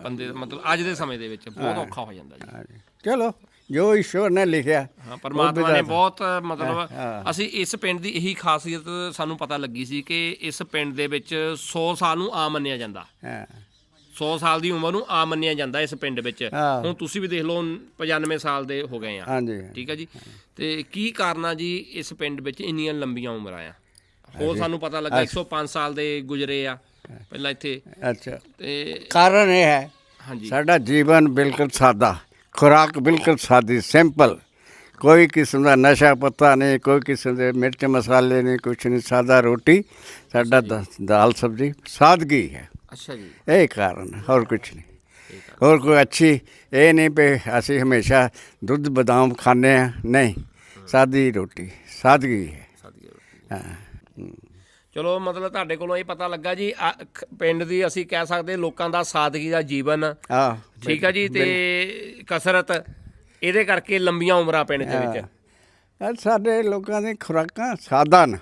ਬੰਦੇ ਮਤਲਬ ਅੱਜ ਦੇ ਸਮੇਂ ਦੇ ਵਿੱਚ ਬਹੁਤ ਔਖਾ ਹੋ ਜਾਂਦਾ ਜੀ। ਚਲੋ ਜੋ। ਈਸ਼ਵਰ ਨੇ ਲਿਖਿਆ ਹਾਂ ਪਰਮਾਤਮਾ ਨੇ ਬਹੁਤ ਮਤਲਬ। ਅਸੀਂ ਇਸ ਪਿੰਡ ਦੀ ਇਹੀ ਖਾਸੀਅਤ ਸਾਨੂੰ ਪਤਾ ਲੱਗੀ ਸੀ ਕਿ ਇਸ ਪਿੰਡ ਦੇ ਵਿੱਚ 100 ਸਾਲ ਨੂੰ ਆ ਮੰਨਿਆ ਜਾਂਦਾ। ਹਾਂ। 100 ਸਾਲ ਦੀ ਉਮਰ ਨੂੰ ਆ ਮੰਨਿਆ ਜਾਂਦਾ ਇਸ ਪਿੰਡ ਵਿੱਚ। ਹੁਣ ਤੁਸੀਂ ਵੀ ਦੇਖ ਲਓ 95 ਸਾਲ ਦੇ ਹੋ ਗਏ ਆ। ਹਾਂਜੀ। ਠੀਕ ਹੈ ਜੀ। ਤੇ ਕੀ ਕਾਰਨ ਆ ਜੀ ਇਸ ਪਿੰਡ ਵਿੱਚ ਇੰਨੀਆਂ ਲੰਬੀਆਂ ਉਮਰਾਂ ਆ? ਹੋਰ ਸਾਨੂੰ ਪਤਾ ਲੱਗਾ 105 ਸਾਲ ਦੇ ਗੁਜ਼ਰੇ ਆ। ਪਹਿਲਾਂ ਇੱਥੇ ਅੱਛਾ। ਤੇ ਕਾਰਨ ਇਹ ਹੈ ਹਾਂਜੀ। ਸਾਡਾ ਜੀਵਨ ਬਿਲਕੁਲ ਸਾਦਾ ਖੁਰਾਕ ਬਿਲਕੁਲ ਸਾਦੀ ਸਿੰਪਲ। ਕੋਈ ਕਿਸਮ ਦਾ ਨਸ਼ਾ ਪੱਤਾ ਨਹੀਂ ਕੋਈ ਕਿਸਮ ਦੇ ਮਿਰਚ ਮਸਾਲੇ ਨਹੀਂ ਕੁਛ ਨਹੀਂ ਸਾਦਾ ਰੋਟੀ ਸਾਡਾ ਦਾਲ ਸਬਜ਼ੀ ਸਾਦਗੀ ਹੈ। ਅੱਛਾ ਜੀ। ਇਹ ਕਾਰਨ ਹੈ, ਹੋਰ ਕੁਛ ਨਹੀਂ। ਹੋਰ ਕੋਈ ਅੱਛੀ ਇਹ ਨਹੀਂ ਪੇ ਅਸੀਂ ਹਮੇਸ਼ਾ ਦੁੱਧ ਬਦਾਮ ਖਾਂਦੇ ਆ ਨਹੀਂ। ਸਾਦੀ ਰੋਟੀ ਸਾਦਗੀ ਹੈ। ਸਾਦੀ ਰੋਟੀ। ਹਾਂ। ਚਲੋ ਮਤਲਬ ਤੁਹਾਡੇ ਕੋਲੋਂ ਇਹ ਪਤਾ ਲੱਗਾ ਜੀ ਆ, ਖ- ਪਿੰਡ ਦੀ ਅਸੀਂ ਕਹਿ ਸਕਦੇ ਲੋਕਾਂ ਦਾ ਸਾਦਗੀ ਦਾ ਜੀਵਨ। ਆ ਠੀਕ ਆ ਜੀ ਤੇ ਕਸਰਤ ਇਹਦੇ ਕਰਕੇ ਲੰਬੀਆਂ ਉਮਰਾਂ ਪਿੰਡ ਦੇ ਵਿੱਚ। ਸਾਡੇ ਲੋਕਾਂ ਦੀ ਖੁਰਾਕਾਂ ਸਾਦਾ ਨੇ।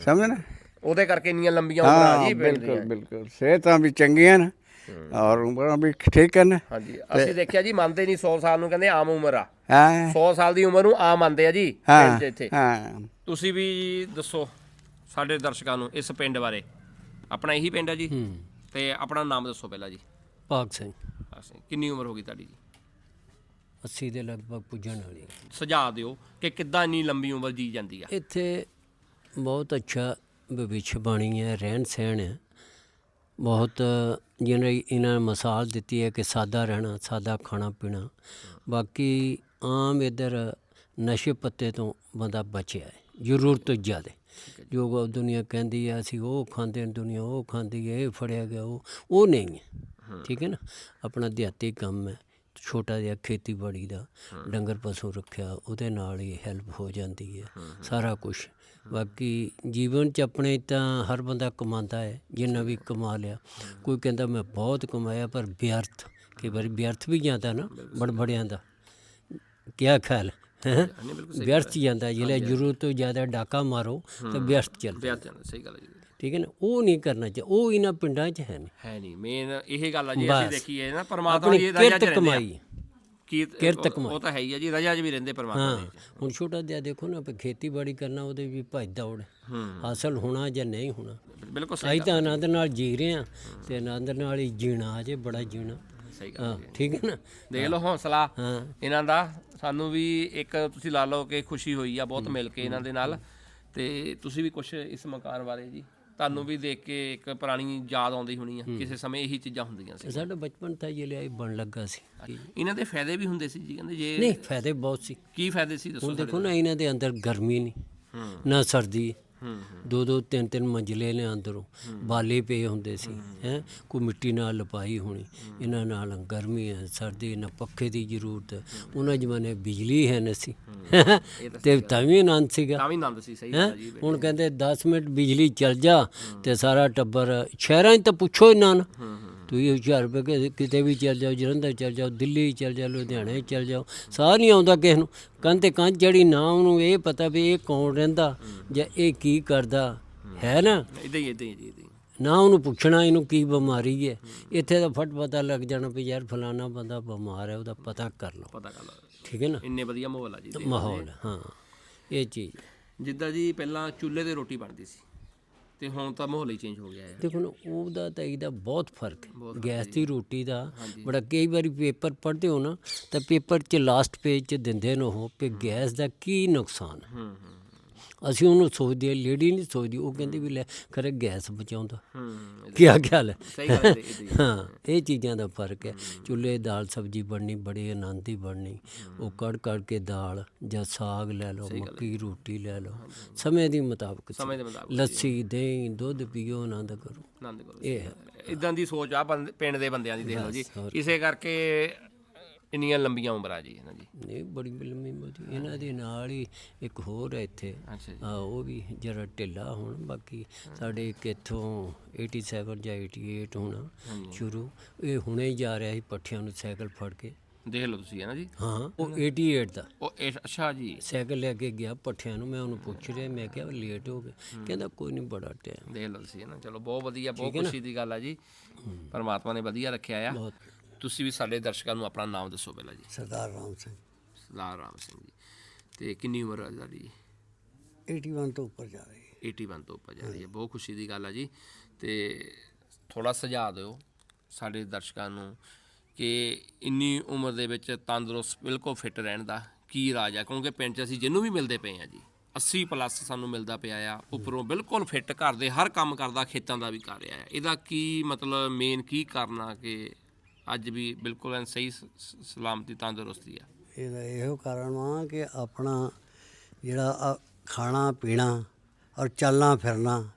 ਸਮਝ ਨਾ? ਉਹਦੇ ਕਰਕੇ ਇੰਨੀਆਂ ਲੰਬੀਆਂ ਉਮਰਾਂ ਹਾਂ ਜੀ ਪਿੰਡ ਬਿਲਕੁਲ ਦੀਆਂ। ਬਿਲਕੁਲ। ਸਿਹਤਾਂ ਵੀ ਚੰਗੀਆਂ ਨੇ ਔਰ ਉਮਰਾਂ ਵੀ ਠੀਕ ਹਨ ਹਾਂਜੀ ਅਸੀਂ ਦੇਖਿਆ ਜੀ ਮੰਨਦੇ ਨਹੀਂ 100 ਸਾਲ ਨੂੰ ਕਹਿੰਦੇ ਆਮ ਉਮਰ ਆ। ਹਾਂ। 100 ਸਾਲ ਦੀ ਉਮਰ ਨੂੰ ਆਮ ਮੰਨਦੇ ਆ ਜੀ ਪਿੰਡ ਹਾਂ 'ਚ ਇੱਥੇ। ਹਾਂ। ਤੁਸੀਂ ਵੀ ਦੱਸੋ। ਸਾਡੇ ਦਰਸ਼ਕਾਂ ਨੂੰ ਇਸ ਪਿੰਡ ਬਾਰੇ। ਆਪਣਾ ਇਹੀ ਪਿੰਡ ਹੈ ਜੀ। ਤੇ ਆਪਣਾ ਨਾਮ ਦੱਸੋ ਪਹਿਲਾਂ ਜੀ। ਭਾਗ ਸਿੰਘ। ਅਸੀਂ ਕਿੰਨੀ ਉਮਰ ਹੋ ਗਈ ਤੁਹਾਡੀ ਜੀ? 80 ਦੇ ਲਗਭਗ ਪੁੱਜਣ ਵਾਲੀ ਹੈ। ਸੁਝਾਅ ਦਿਓ ਕਿ ਕਿੱਦਾਂ ਇੰਨੀ ਲੰਬੀ ਉਮਰ ਜੀ ਜਾਂਦੀ ਆ। ਇੱਥੇ ਬਹੁਤ ਅੱਛਾ ਭਵਿੱਖ ਬਾਣੀ ਹੈ ਰਹਿਣ ਸਹਿਣ ਹੈ। ਬਹੁਤ ਜਿਹਨੇ ਇਹਨਾਂ ਨੇ ਮਿਸਾਲ ਦਿੱਤੀ ਹੈ ਕਿ ਸਾਦਾ ਰਹਿਣਾ ਸਾਦਾ ਖਾਣਾ ਪੀਣਾ। ਬਾਕੀ ਆਮ ਇੱਧਰ ਨਸ਼ੇ ਪੱਤੇ ਤੋਂ ਬੰਦਾ ਬਚਿਆ ਹੈ ਜ਼ਰੂਰਤ ਜ਼ਿਆਦਾ। ਜੋ ਉਹ ਦੁਨੀਆ ਕਹਿੰਦੀ ਹੈ ਅਸੀਂ ਉਹ ਖਾਂਦੇ ਨੇ ਦੁਨੀਆ ਉਹ ਖਾਂਦੀ ਹੈ ਇਹ ਫੜਿਆ ਗਿਆ ਉਹ ਉਹ ਨਹੀਂ ਹੈ। ਠੀਕ ਹੈ ਨਾ? ਆਪਣਾ ਦਿਹਾਤੀ ਕੰਮ ਹੈ ਛੋਟਾ ਜਿਹਾ ਖੇਤੀਬਾੜੀ ਦਾ ਡੰਗਰ ਪਸ਼ੂ ਰੱਖਿਆ ਉਹਦੇ ਨਾਲ ਹੀ ਹੈਲਪ ਹੋ ਜਾਂਦੀ ਹੈ ਸਾਰਾ ਕੁਝ ਬਾਕੀ ਜੀਵਨ ਚ ਆਪਣੇ ਤਾਂ ਹਰ ਬੰਦਾ ਕਮਾਉਂਦਾ ਹੈ ਜਿੰਨਾ ਵੀ ਕਮਾ ਲਿਆ। ਕੋਈ ਕਹਿੰਦਾ ਮੈਂ ਬਹੁਤ ਕਮਾਇਆ ਪਰ ਵਿਅਰਥ ਕਈ ਵਾਰੀ ਵਿਅਰਥ ਵੀ ਜਾਂਦਾ ਨਾ ਬੜਬੜਿਆਂ ਦਾ। ਕਿਆ ਖਿਆਲ? ਹੈ ਵਿਅਰਥ ਜਾਂਦਾ ਜਿਹੜੇ ਜ਼ਰੂਰਤ ਤੋਂ ਜ਼ਿਆਦਾ ਡਾਕਾ ਮਾਰੋ ਤਾਂ ਵਿਅਰਥ ਚੱਲ ਵਿਆਹ ਜਾਂਦਾ ਸਹੀ ਗੱਲ ਹੈ ਜੀ। ਠੀਕ ਹੈ ਨਾ? ਉਹ ਨਹੀਂ ਕਰਨਾ ਚਾਹੀਦਾ ਉਹ ਇਹਨਾਂ ਪਿੰਡਾਂ 'ਚ ਹੈ ਨਹੀਂ। ਹੈ ਨਹੀਂ ਮੇਨ ਇਹ ਗੱਲ ਆ ਜੀ ਅਸੀਂ। ਦੇਖੀਏ ਨਾ ਪਰਮਾਤਮਾ ਜੀ ਰਜਾ ਚ ਰਹਿੰਦੇ ਕਿਰਤ ਉਹ- ਕਮਾਈ। ਉਹ ਤਾਂ ਹੈ ਹੀ ਆ ਜੀ ਰਜਾ ਚ ਵੀ ਰਹਿੰਦੇ ਪਰਮਾਤਮਾ ਦੇ। ਹੁਣ ਛੋਟਾ ਜਿਹਾ ਦੇਖੋ ਨਾ ਵੀ ਖੇਤੀਬਾੜੀ ਕਰਨਾ ਉਹਦੇ ਵੀ ਭੱਜ ਦੌੜ। ਹਾਸਲ ਹੋਣਾ ਜਾਂ ਨਹੀਂ ਹੋਣਾ। ਬਿਲਕੁਲ ਸਹੀ ਤਾਂ ਆਨੰਦ ਨਾਲ ਜੀ ਰਹੇ ਆ ਤੇ ਆਨੰਦ ਨਾਲ ਹੀ ਜੀਣਾ ਅਜੇ ਬੜਾ ਜੀਣਾ। ਸਹੀ ਗੱਲ ਹਾਂ ਠੀਕ ਹੈ ਨਾ? ਦੇਖ ਲਓ ਹੌਸਲਾ ਹਾਂ। ਇਹਨਾਂ ਦਾ। ਸਾਨੂੰ ਵੀ ਇੱਕ ਤੁਸੀਂ ਲਾ ਲਓ ਕਿ ਖੁਸ਼ੀ ਹੋਈ ਆ ਬਹੁਤ ਮਿਲ ਕੇ ਇਹਨਾਂ ਦੇ ਨਾਲ। ਤੇ ਤੁਸੀਂ ਵੀ ਕੁਝ ਇਸ ਮਕਾਨ ਬਾਰੇ ਜੀ। ਤੁਹਾਨੂੰ ਵੀ ਦੇਖ ਕੇ ਇੱਕ ਪੁਰਾਣੀ ਯਾਦ ਆਉਂਦੀ ਹੋਣੀ ਆ ਕਿਸੇ ਸਮੇਂ ਇਹੀ ਚੀਜ਼ਾਂ ਹੁੰਦੀਆਂ ਸੀ। ਸਾਡਾ ਬਚਪਨ ਤਾਂ ਇਹ ਲਿਆ ਬਣ ਲੱਗਾ ਸੀ। ਇਹਨਾਂ ਦੇ ਫਾਇਦੇ ਵੀ ਹੁੰਦੇ ਸੀ ਜੀ? ਕਹਿੰਦੇ ਜੇ ਨਹੀਂ ਫਾਇਦੇ ਬਹੁਤ ਸੀ। ਕੀ ਫਾਇਦੇ ਸੀ? ਦੱਸੋ ਹੁਣ ਦੇਖੋ ਨਾ ਇਹਨਾਂ ਦੇ ਅੰਦਰ ਗਰਮੀ ਨਹੀਂ ਨਾ ਸਰਦੀ ਦੋ ਦੋ ਤਿੰਨ ਤਿੰਨ ਮੰਜ਼ਲੇ ਨੇ ਅੰਦਰੋਂ। ਬਾਲੇ ਪਏ ਹੁੰਦੇ ਸੀ ਹੈ? ਕੋਈ ਮਿੱਟੀ ਨਾਲ ਲਪਾਈ ਹੋਣੀ ਇਹਨਾਂ ਨਾਲ ਗਰਮੀ ਹੈ ਸਰਦੀ ਨਾ ਪੱਖੇ ਦੀ ਜ਼ਰੂਰਤ ਉਹਨਾਂ ਜਮਾਨੇ ਬਿਜਲੀ ਹੈ ਨਹੀਂ ਸੀ। ਤੇ ਤਾਂ ਵੀ ਆਨੰਦ ਸੀਗਾ। ਤਾਂ ਵੀ ਆਨੰਦ ਸੀ ਸਹੀ ਹੈਂ? ਗੱਲ ਜੀ ਹੁਣ ਕਹਿੰਦੇ 10 ਮਿੰਟ ਬਿਜਲੀ ਚੱਲ ਜਾ ਤੇ ਸਾਰਾ ਟੱਬਰ ਸ਼ਹਿਰਾਂ 'ਚ ਤਾਂ ਪੁੱਛੋ ਹੀ ਨਾ ਨਾ। ਤੁਸੀਂ ਹੁਸ਼ਿਆਰਪੁਰ ਕਿਤੇ ਵੀ ਚੱਲ ਜਾਓ ਜਲੰਧਰ ਚੱਲ ਜਾਓ ਦਿੱਲੀ ਚੱਲ ਜਾਓ ਲੁਧਿਆਣੇ ਚੱਲ ਜਾਓ ਸਾਹ ਨਹੀਂ ਆਉਂਦਾ ਕਿਸੇ ਨੂੰ। ਕੰਨ ਤੇ ਕੰਨ ਜਿਹੜੀ ਨਾ ਉਹਨੂੰ ਇਹ ਪਤਾ ਵੀ ਇਹ ਕੌਣ ਰਹਿੰਦਾ ਜਾਂ ਇਹ ਕੀ ਕਰਦਾ ਹੈ ਨਾ? ਇਦਾਂ ਹੀ ਇਦਾਂ ਹੀ ਨਾ ਉਹਨੂੰ ਪੁੱਛਣਾ ਇਹਨੂੰ ਕੀ ਬਿਮਾਰੀ ਹੈ। ਇੱਥੇ ਤਾਂ ਫਟ ਪਤਾ ਲੱਗ ਜਾਣਾ ਵੀ ਯਾਰ ਫਲਾਣਾ ਬੰਦਾ ਬਿਮਾਰ ਹੈ ਉਹਦਾ ਪਤਾ ਕਰ ਲਓ। ਪਤਾ ਕਰ ਲਓ। ਠੀਕ ਹੈ ਨਾ? ਇੰਨੇ ਵਧੀਆ ਮਾਹੌਲ ਆ ਜੀ। ਮਾਹੌਲ ਹਾਂ ਇਹ ਚੀਜ਼। ਜਿੱਦਾਂ ਜੀ ਪਹਿਲਾਂ ਚੁੱਲ੍ਹੇ ਤੇ ਰੋਟੀ ਬਣਦੀ ਸੀ। ਤੇ ਹੁਣ ਤਾਂ ਮਾਹੌਲ ਹੀ ਚੇਂਜ ਹੋ ਗਿਆ ਹੈ ਦੇਖੋ ਨਾ ਉਹਦਾ ਤਾਂ ਇਹਦਾ ਬਹੁਤ ਫ਼ਰਕ ਹੈ। ਗੈਸ ਦੀ ਰੋਟੀ ਦਾ ਬੜਾ ਕਈ ਵਾਰੀ ਪੇਪਰ ਪੜ੍ਹਦੇ ਹੋ ਨਾ ਤਾਂ ਪੇਪਰ 'ਚ ਲਾਸਟ ਪੇਜ 'ਚ ਦਿੰਦੇ ਨੇ ਉਹ ਕਿ ਗੈਸ ਦਾ ਕੀ ਨੁਕਸਾਨ ਹੈ। ਅਸੀਂ ਉਹਨੂੰ ਸੋਚਦੇ ਲੇਡੀ ਨਹੀਂ ਸੋਚਦੀ ਉਹ ਕਹਿੰਦੀ ਵੀ ਲੈ ਖਰੇ ਗੈਸ ਬਚਾਉਂਦਾ। ਹੂੰ ਕੀ ਖਿਆਲ? ਹੈ ਸਹੀ ਗੱਲ ਹੈ ਇਹਦੀ। ਹਾਂ ਇਹ ਚੀਜ਼ਾਂ ਦਾ ਫ਼ਰਕ ਹੈ। ਚੁੱਲ੍ਹੇ ਦਾਲ ਸਬਜੀ ਬਣਨੀ ਬੜੀ ਆਨੰਦ ਦੀ ਬਣਨੀ। ਉਹ ਕੜ ਕੜ ਕੇ ਦਾਲ ਜਾਂ ਸਾਗ ਲੈ ਲਓ ਮੱਕੀ ਰੋਟੀ ਲੈ ਲਓ। ਸਮੇਂ ਦੀ ਮੁਤਾਬਕ ਸਮੇਂ ਦੇ ਮੁਤਾਬਕ ਲੱਸੀ ਦਹੀਂ ਦੁੱਧ ਪੀਓ ਆਨੰਦ ਕਰੋ। ਆਨੰਦ ਕਰੋ ਇਹ ਇਦਾਂ ਦੀ ਸੋਚ ਆ ਬੰਦ- ਪਿੰਡ ਦੇ ਬੰਦਿਆਂ ਦੀ ਦੇਖ ਲਓ ਜੀ। ਇਸੇ ਕਰਕੇ ਇੰਨੀਆਂ ਲੰਬੀਆਂ ਉਮਰਾਂ ਜੀ ਇਹਨਾਂ ਦੀ। ਨਹੀਂ ਬੜੀ ਲੰਮੀ ਮੋਦੀ ਇਹਨਾਂ ਦੇ ਨਾਲ ਹੀ ਇੱਕ ਹੋਰ ਹੈ ਇੱਥੇ। ਅੱਛਾ ਜੀ। ਉਹ ਵੀ ਜਰਾ ਢਿੱਲਾ ਹੁਣ ਬਾਕੀ ਸਾਡੇ ਇੱਕ ਇੱਥੋਂ 87 ਜਾਂ 88 ਹੋਣਾ ਸ਼ੁਰੂ। ਇਹ ਹੁਣੇ ਹੀ ਜਾ ਰਿਹਾ ਸੀ ਪੱਠਿਆਂ ਨੂੰ ਸਾਈਕਲ ਫੜ ਕੇ। ਦੇਖ ਲਓ ਤੁਸੀਂ ਹੈ ਨਾ ਜੀ। ਹਾਂ ਉਹ 88 ਦਾ। ਉਹ ਇਹ- ਅੱਛਾ ਜੀ। ਸਾਈਕਲ ਲੈ ਕੇ ਗਿਆ ਪੱਠਿਆਂ ਨੂੰ ਮੈਂ ਉਹਨੂੰ ਪੁੱਛ ਰਿਹਾ ਮੈਂ ਕਿਹਾ ਲੇਟ ਹੋ ਗਏ। ਕਹਿੰਦਾ ਕੋਈ ਨਹੀਂ ਬੜਾ ਟਾਈਮ ਦੇਖ ਲਓ ਤੁਸੀਂ ਹੈ ਨਾ ਚਲੋ ਬਹੁਤ ਵਧੀਆ ਬਹੁਤ ਖੁਸ਼ੀ ਦੀ ਗੱਲ ਆ ਜੀ। ਪਰਮਾਤਮਾ ਨੇ ਵਧੀਆ ਰੱਖਿਆ ਆ। ਬਹੁਤ। ਤੁਸੀਂ ਵੀ ਸਾਡੇ ਦਰਸ਼ਕਾਂ ਨੂੰ ਆਪਣਾ ਨਾਮ ਦੱਸੋ ਪਹਿਲਾਂ ਜੀ ਸਰਦਾਰ ਰਾਮ ਸਿੰਘ ਸਰਦਾਰ ਰਾਮ ਸਿੰਘ ਜੀ ਤੇ ਕਿੰਨੀ ਉਮਰ ਹੈ ਤੁਹਾਡੀ 81 ਤੋਂ ਉੱਪਰ ਜਾ ਰਹੀ ਹੈ 81 ਤੋਂ ਉੱਪਰ ਜਾ ਰਹੀ ਹੈ ਬਹੁਤ ਖੁਸ਼ੀ ਦੀ ਗੱਲ ਆ ਜੀ ਤੇ ਥੋੜਾ ਸੁਝਾਅ ਦਿਓ ਸਾਡੇ ਦਰਸ਼ਕਾਂ ਨੂੰ ਕਿ ਇੰਨੀ ਉਮਰ ਦੇ ਵਿੱਚ ਤੰਦਰੁਸਤ ਬਿਲਕੁਲ ਫਿੱਟ ਰਹਿਣ ਦਾ ਕੀ ਰਾਜ ਆ ਕਿਉਂਕਿ ਪਿੰਡ 'ਚ ਅਸੀਂ ਜਿਹਨੂੰ ਵੀ ਮਿਲਦੇ ਪਏ ਆ ਜੀ 80 ਪਲੱਸ ਸਾਨੂੰ ਮਿਲਦਾ ਪਿਆ ਆ ਉੱਪਰੋਂ ਬਿਲਕੁਲ ਫਿੱਟ ਘਰ ਦੇ ਹਰ ਕੰਮ ਕਰਦਾ ਖੇਤਾਂ ਦਾ ਵੀ ਕਰ ਰਿਹਾ ਆ ਇਹਦਾ ਕੀ ਮਤਲਬ ਮੇਨ ਕੀ ਕਰਨਾ ਕਿ ਅੱਜ ਵੀ ਬਿਲਕੁਲ ਐਨ ਸਹੀ ਸ- ਸ- ਸਲਾਮਤੀ ਤੰਦਰੁਸਤੀ ਆ। ਇਹਦਾ ਇਹੋ ਕਾਰਨ ਵਾ ਕਿ ਆਪਣਾ ਜਿਹੜਾ ਆ ਖਾਣਾ, ਪੀਣਾ ਔਰ ਚੱਲਣਾ, ਫਿਰਨਾ,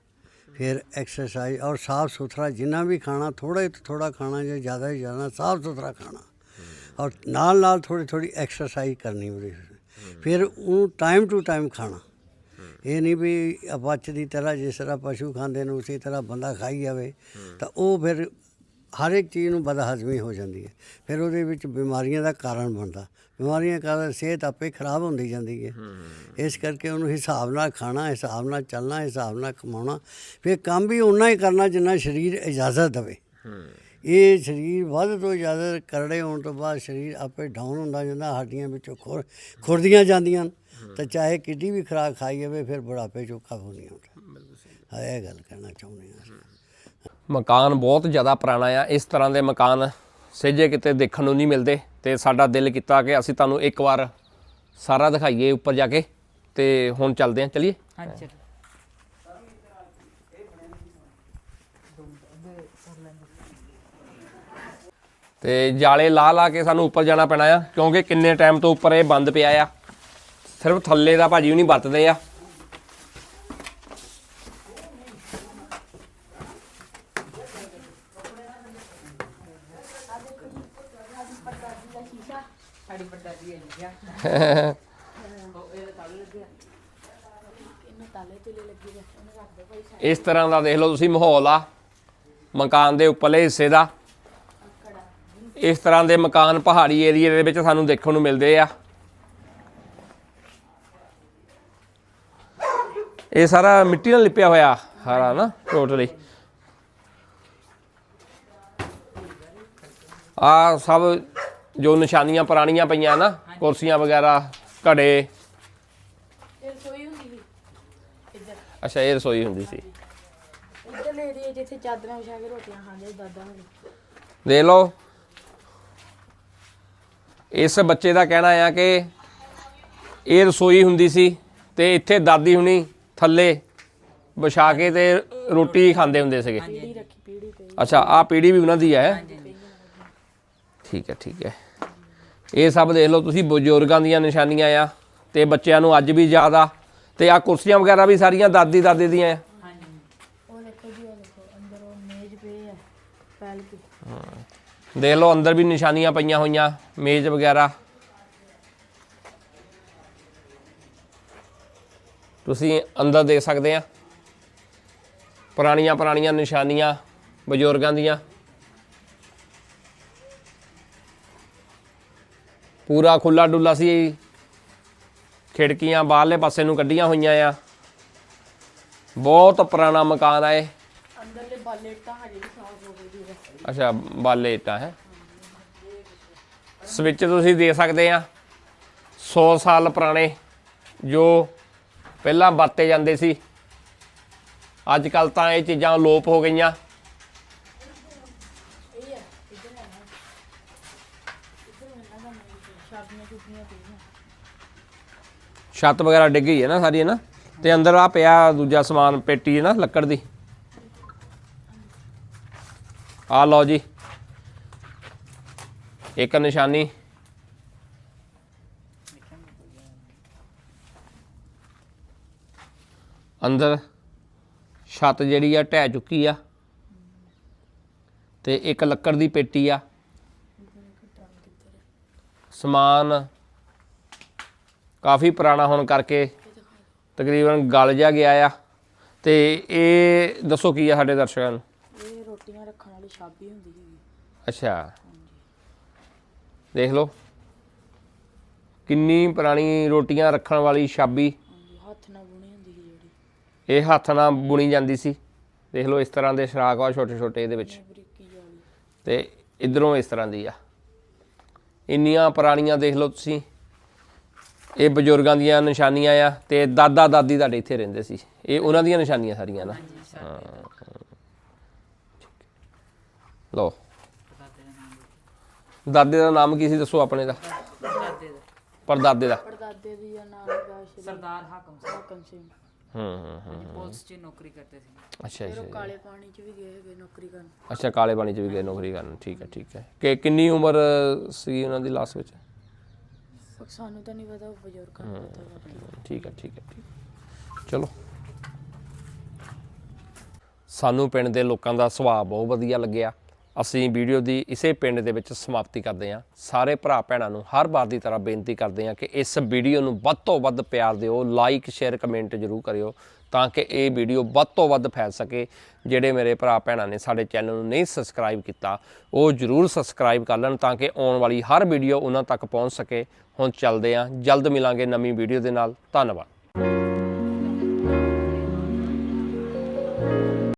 ਫਿਰ ਐਕਸਰਸਾਈਜ਼ ਔਰ ਸਾਫ਼ ਸੁਥਰਾ ਜਿੰਨਾ ਵੀ ਖਾਣਾ ਥੋੜਾ ਤੋਂ ਥੋੜਾ ਖਾਣਾ ਜਾਂ ਜ਼ਿਆਦਾ ਹੀ ਜ਼ਿਆਦਾ ਸਾਫ਼ ਸੁਥਰਾ ਖਾਣਾ ਔਰ ਨਾਲ ਨਾਲ ਥੋੜੀ ਥੋੜੀ ਐਕਸਰਸਾਈਜ਼ ਕਰਨੀ ਉਹਦੀ ਫਿਰ ਉਹ ਟਾਈਮ ਟੂ ਟਾਈਮ ਖਾਣਾ। ਇਹ ਨਹੀਂ ਵੀ ਬੱਚ ਦੀ ਤਰ੍ਹਾਂ ਜਿਸ ਤਰ੍ਹਾਂ ਪਸ਼ੂ ਖਾਂਦੇ ਨੇ, ਉਸੇ ਤਰ੍ਹਾਂ ਬੰਦਾ ਖਾਈ ਜਾਵੇ ਤਾਂ ਉਹ ਫਿਰ ਹਰ ਇੱਕ ਚੀਜ਼ ਨੂੰ ਬਦਹਜ਼ਮੀ ਹੋ ਜਾਂਦੀ ਹੈ। ਫਿਰ ਉਹਦੇ ਵਿੱਚ ਬਿਮਾਰੀਆਂ ਦਾ ਕਾਰਨ ਬਣਦਾ। ਬਿਮਾਰੀਆਂ ਕਾਰਨ ਸਿਹਤ ਆਪੇ ਖਰਾਬ ਹੁੰਦੀ ਜਾਂਦੀ ਹੈ। ਇਸ ਕਰਕੇ ਉਹਨੂੰ ਹਿਸਾਬ ਨਾਲ ਖਾਣਾ ਹਿਸਾਬ ਨਾਲ ਚੱਲਣਾ ਹਿਸਾਬ ਨਾਲ ਕਮਾਉਣਾ ਫਿਰ ਕੰਮ ਵੀ ਉਨਾ ਹੀ ਕਰਨਾ ਜਿੰਨਾ ਸਰੀਰ ਇਜਾਜ਼ਤ ਦੇਵੇ। ਇਹ ਸਰੀਰ ਵੱਧ ਤੋਂ ਜ਼ਿਆਦਾ ਕਰੜੇ ਹੋਣ ਤੋਂ ਬਾਅਦ ਸਰੀਰ ਆਪੇ ਡਾਊਨ ਹੁੰਦਾ ਜਾਂਦਾ ਹੱਡੀਆਂ ਵਿੱਚੋਂ ਖੁਰ ਖੁਰਦੀਆਂ ਜਾਂਦੀਆਂ। ਤਾਂ ਚਾਹੇ ਕਿੱਡੀ ਵੀ ਖੁਰਾਕ ਖਾਈ ਜਾਵੇ ਫਿਰ ਬੁਢਾਪੇ ਚੋਂ ਕਾਬੂ ਨਹੀਂ ਆਉਂਦਾ ਹਾਂ ਇਹ ਗੱਲ ਕਹਿਣਾ ਚਾਹੁੰਦੇ ਹਾਂ। ਮਕਾਨ ਬਹੁਤ ਜ਼ਿਆਦਾ ਪੁਰਾਣਾ ਆ। ਇਸ ਤਰ੍ਹਾਂ ਦੇ ਮਕਾਨ ਸਹਿਜੇ ਕਿਤੇ ਦੇਖਣ ਨੂੰ ਨਹੀਂ ਮਿਲਦੇ ਤੇ ਸਾਡਾ ਦਿਲ ਕੀਤਾ ਕਿ ਅਸੀਂ ਤੁਹਾਨੂੰ ਇੱਕ ਵਾਰ ਸਾਰਾ ਦਿਖਾਈਏ ਉੱਪਰ ਜਾ ਕੇ ਤੇ ਹੁਣ ਚੱਲਦੇ ਹਾਂ। ਚਲਿਏ? ਹਾਂਜੀ। ਤੇ ਜਾਲੇ ਲਾ ਲਾ ਕੇ ਸਾਨੂੰ ਉੱਪਰ ਜਾਣਾ ਪੈਣਾ ਆ ਕਿਉਂਕਿ ਕਿੰਨੇ ਟਾਈਮ ਤੋਂ ਉੱਪਰ ਇਹ ਬੰਦ ਪਿਆ ਆ। ਸਿਰਫ ਥੱਲੇ ਦਾ ਭਾਜੀ ਵੀ ਨਹੀਂ ਵਰਤਦੇ ਆ। ਇਸ ਤਰ੍ਹਾਂ ਦਾ ਦੇਖ ਲਓ ਤੁਸੀਂ ਮਾਹੌਲ ਆ ਮਕਾਨ ਦੇ ਉੱਪਰਲੇ ਹਿੱਸੇ ਦਾ। ਇਸ ਤਰ੍ਹਾਂ ਦੇ ਮਕਾਨ ਪਹਾੜੀ ਏਰੀਏ ਦੇ ਵਿੱਚ ਸਾਨੂੰ ਦੇਖਣ ਨੂੰ ਮਿਲਦੇ ਆ। ਇਹ ਸਾਰਾ ਮਿੱਟੀ ਨਾਲ ਲਿਪਿਆ ਹੋਇਆ ਸਾਰਾ ਨਾ ਟੋਟਲੀ ਆ ਸਭ ਜੋ ਨਿਸ਼ਾਨੀਆਂ ਪੁਰਾਣੀਆਂ ਪਈਆਂ ਨਾ ਕੁਰਸੀਆਂ ਵਗੈਰਾ ਘੜੇ। ਅੱਛਾ ਇਹ ਰਸੋਈ ਹੁੰਦੀ ਸੀ। ਇੱਧਰਲੇ ਏਰੀਏ ਜਿੱਥੇ ਚਾਦਰਾਂ ਵਿਛਾ ਕੇ ਰੋਟੀਆਂ ਖਾਂਦੇ ਦਾਦਾ ਹੋਣੀ। ਦੇਖ ਲਓ। ਇਸ ਬੱਚੇ ਦਾ ਕਹਿਣਾ ਆ ਕਿ ਇਹ ਰਸੋਈ ਹੁੰਦੀ ਸੀ ਤੇ ਇੱਥੇ ਦਾਦੀ ਹੁਣੀ ਥੱਲੇ ਵਿਛਾ ਕੇ ਤੇ ਰੋਟੀ ਖਾਂਦੇ ਹੁੰਦੇ ਸੀਗੇ। ਅੱਛਾ ਆ ਪੀੜੀ ਵੀ ਉਹਨਾਂ ਦੀ ਹੈ। ਠੀਕ ਹੈ ਠੀਕ ਹੈ। ਇਹ ਸਭ ਦੇਖ ਲਓ ਤੁਸੀਂ ਬਜ਼ੁਰਗਾਂ ਦੀਆਂ ਨਿਸ਼ਾਨੀਆਂ ਆ ਤੇ ਬੱਚਿਆਂ ਨੂੰ ਅੱਜ ਵੀ ਯਾਦ ਆ ਤੇ ਆ ਕੁਰਸੀਆਂ ਵਗੈਰਾ ਵੀ ਸਾਰੀਆਂ ਦਾਦੀ ਦਾਦੇ ਦੀਆਂ ਆ। ਉਹ ਦੇਖੋ ਜੀ ਉਹ ਦੇਖੋ ਅੰਦਰ ਉਹ ਮੇਜ਼ ਪਏ ਆ ਪੈਲ ਕੇ। ਦੇਖ ਲਓ ਅੰਦਰ ਵੀ ਨਿਸ਼ਾਨੀਆਂ ਪਈਆਂ ਹੋਈਆਂ ਮੇਜ਼ ਵਗੈਰਾ। ਤੁਸੀਂ ਅੰਦਰ ਦੇਖ ਸਕਦੇ ਆ। ਪੁਰਾਣੀਆਂ ਪੁਰਾਣੀਆਂ ਨਿਸ਼ਾਨੀਆਂ ਬਜ਼ੁਰਗਾਂ ਦੀਆਂ। ਪੂਰਾ ਖੁੱਲਾ ਡੁੱਲਾ ਸੀ। ਖਿੜਕੀਆਂ ਬਾਹਰਲੇ ਪਾਸੇ ਨੂੰ ਕੱਢੀਆਂ ਹੋਈਆਂ ਆ। ਬਹੁਤ ਪੁਰਾਣਾ ਮਕਾਨ ਆ ਇਹ। ਅੰਦਰਲੇ ਬਾਲੇ ਤਾਂ ਹਜੇ ਵੀ ਸਾਫ਼ ਹੋ ਗਈ ਜੀ। ਅੱਛਾ ਬਾਲੇ ਇੱਟਾਂ ਹੈ। ਸਵਿਚ ਤੁਸੀਂ ਦੇ ਸਕਦੇ ਆ। 100 ਸਾਲ ਪੁਰਾਣੇ ਜੋ ਪਹਿਲਾਂ ਵਰਤੇ ਜਾਂਦੇ ਸੀ। ਅੱਜ ਕੱਲ ਤਾਂ ਇਹ ਚੀਜ਼ਾਂ ਲੋਪ ਹੋ ਗਈਆਂ। ਛੱਤ ਵਗੈਰਾ ਡਿੱਗ ਗਈ ਹੈ ਨਾ ਸਾਰੀ, ਹੈ ਨਾ? ਤੇ ਅੰਦਰ ਆ ਪਿਆ ਦੂਜਾ ਸਮਾਨ, ਪੇਟੀ, ਹੈ ਨਾ, ਲੱਕੜ ਦੀ। ਆ ਲਓ ਜੀ। ਇੱਕ ਨਿਸ਼ਾਨੀ। ਅੰਦਰ ਛੱਤ ਜਿਹੜੀ ਆ, ਢਹਿ ਚੁੱਕੀ ਆ। ਤੇ ਇੱਕ ਲੱਕੜ ਦੀ ਪੇਟੀ ਆ। ਸਮਾਨ ਕਾਫੀ ਪੁਰਾਣਾ ਹੋਣ ਕਰਕੇ ਤਕਰੀਬਨ ਗਲ ਜਾ ਗਿਆ ਆ। ਤੇ ਇਹ ਦੱਸੋ ਕੀ ਆ ਸਾਡੇ ਦਰਸ਼ਕਾਂ ਨੂੰ? ਇਹ ਰੋਟੀਆਂ ਰੱਖਣ ਵਾਲੀ ਛਾਬੀ ਹੁੰਦੀ ਹੈਗੀ ਅੱਛਾ। ਦੇਖ ਲਓ। ਕਿੰਨੀ ਪੁਰਾਣੀ ਰੋਟੀਆਂ ਰੱਖਣ ਵਾਲੀ ਛਾਬੀ। ਹਾਂਜੀ ਹੱਥ ਨਾਲ ਬੁਣੀ ਹੁੰਦੀ ਸੀ ਜਿਹੜੀ। ਇਹ ਹੱਥ ਨਾਲ ਬੁਣੀ ਜਾਂਦੀ ਸੀ। ਦੇਖ ਲਓ ਇਸ ਤਰ੍ਹਾਂ ਦੇ ਸ਼ਰਾਕ ਆ ਛੋਟੇ ਛੋਟੇ ਇਹਦੇ ਵਿੱਚ। ਬਰੀਕੀ ਵਾਲੀ। ਤੇ ਇਧਰੋਂ ਇਸ ਤਰ੍ਹਾਂ ਦੀ ਆ। ਇੰਨੀਆਂ ਪੁਰਾਣੀਆਂ ਦੇਖ ਲਓ ਤੁਸੀਂ। ਇਹ ਬਜ਼ੁਰਗਾਂ ਦੀਆਂ ਨਿਸ਼ਾਨੀਆਂ ਆ ਤੇ ਦਾਦਾ ਦਾਦੀ ਤੁਹਾਡੇ ਇੱਥੇ ਰਹਿੰਦੇ ਸੀ। ਇਹ ਉਹਨਾਂ ਦੀਆਂ ਨਿਸ਼ਾਨੀਆਂ ਸਾਰੀਆਂ ਨਾ? ਹਾਂ। ਲਓ। ਦਾਦੇ ਦਾ ਨਾਮ ਕੀ ਸੀ ਦੱਸੋ ਆਪਣੇ ਦਾ? ਪਰਦਾਦੇ ਦਾ। ਪਰਦਾਦੇ ਦੀ। ਦਾ ਨਾਮ ਸ਼੍ਰੀ ਸਰਦਾਰ ਹਾਕਮ ਹਾਕਮ ਸਿੰਘ ਹੂੰ ਹੂੰ ਹੂੰ ਪੁਲਿਸ 'ਚ ਨੌਕਰੀ ਕਰਦੇ ਸੀ। ਅੱਛਾ ਫਿਰ ਅੱਛਾ ਕਾਲੇ ਪਾਣੀ 'ਚ ਵੀ ਗਏ ਹੈਗੇ ਨੌਕਰੀ ਕਰਨ। ਅੱਛਾ ਕਾਲੇ ਪਾਣੀ ਚ ਵੀ ਗਏ ਨੌਕਰੀ ਕਰਨ। ਠੀਕ ਹੈ ਠੀਕ ਹੈ। ਕਿ ਕਿੰਨੀ ਉਮਰ ਸੀ ਉਹਨਾਂ ਦੀ ਲਾਸਟ ਵਿੱਚ? ਸਾਨੂੰ ਤਾਂ ਨਹੀਂ ਪਤਾ ਉਹ ਬਜ਼ੁਰਗਾਂ ਨੂੰ ਪਤਾ ਬਾਕੀ। ਠੀਕ ਹੈ ਠੀਕ ਹੈ ਠੀਕ। ਚਲੋ। ਸਾਨੂੰ ਪਿੰਡ ਦੇ ਲੋਕਾਂ ਦਾ ਸੁਭਾਅ ਬਹੁਤ ਵਧੀਆ ਲੱਗਿਆ। ਅਸੀਂ ਵੀਡੀਓ ਦੀ ਇਸੇ ਪਿੰਡ ਦੇ ਵਿੱਚ ਸਮਾਪਤੀ ਕਰਦੇ ਹਾਂ। ਸਾਰੇ ਭਰਾ ਭੈਣਾਂ ਨੂੰ ਹਰ ਵਾਰ ਦੀ ਤਰ੍ਹਾਂ ਬੇਨਤੀ ਕਰਦੇ ਹਾਂ ਕਿ ਇਸ ਵੀਡੀਓ ਨੂੰ ਵੱਧ ਤੋਂ ਵੱਧ ਪਿਆਰ ਦਿਓ ਲਾਈਕ ਸ਼ੇਅਰ ਕਮੈਂਟ ਜ਼ਰੂਰ ਕਰਿਓ। ਤਾਂ ਕਿ ਇਹ ਵੀਡੀਓ ਵੱਧ ਤੋਂ ਵੱਧ ਫੈਲ ਸਕੇ। ਜਿਹੜੇ ਮੇਰੇ ਭਰਾ ਭੈਣਾਂ ਨੇ ਸਾਡੇ ਚੈਨਲ ਨੂੰ ਨਹੀਂ ਸਬਸਕ੍ਰਾਈਬ ਕੀਤਾ, ਉਹ ਜ਼ਰੂਰ ਸਬਸਕ੍ਰਾਈਬ ਕਰ ਲੈਣ ਤਾਂ ਕਿ ਆਉਣ ਵਾਲੀ ਹਰ ਵੀਡੀਓ ਉਹਨਾਂ ਤੱਕ ਪਹੁੰਚ ਸਕੇ। ਹੁਣ ਚੱਲਦੇ ਹਾਂ। ਜਲਦ ਮਿਲਾਂਗੇ ਨਵੀਂ ਵੀਡੀਓ ਦੇ ਨਾਲ। ਧੰਨਵਾਦ।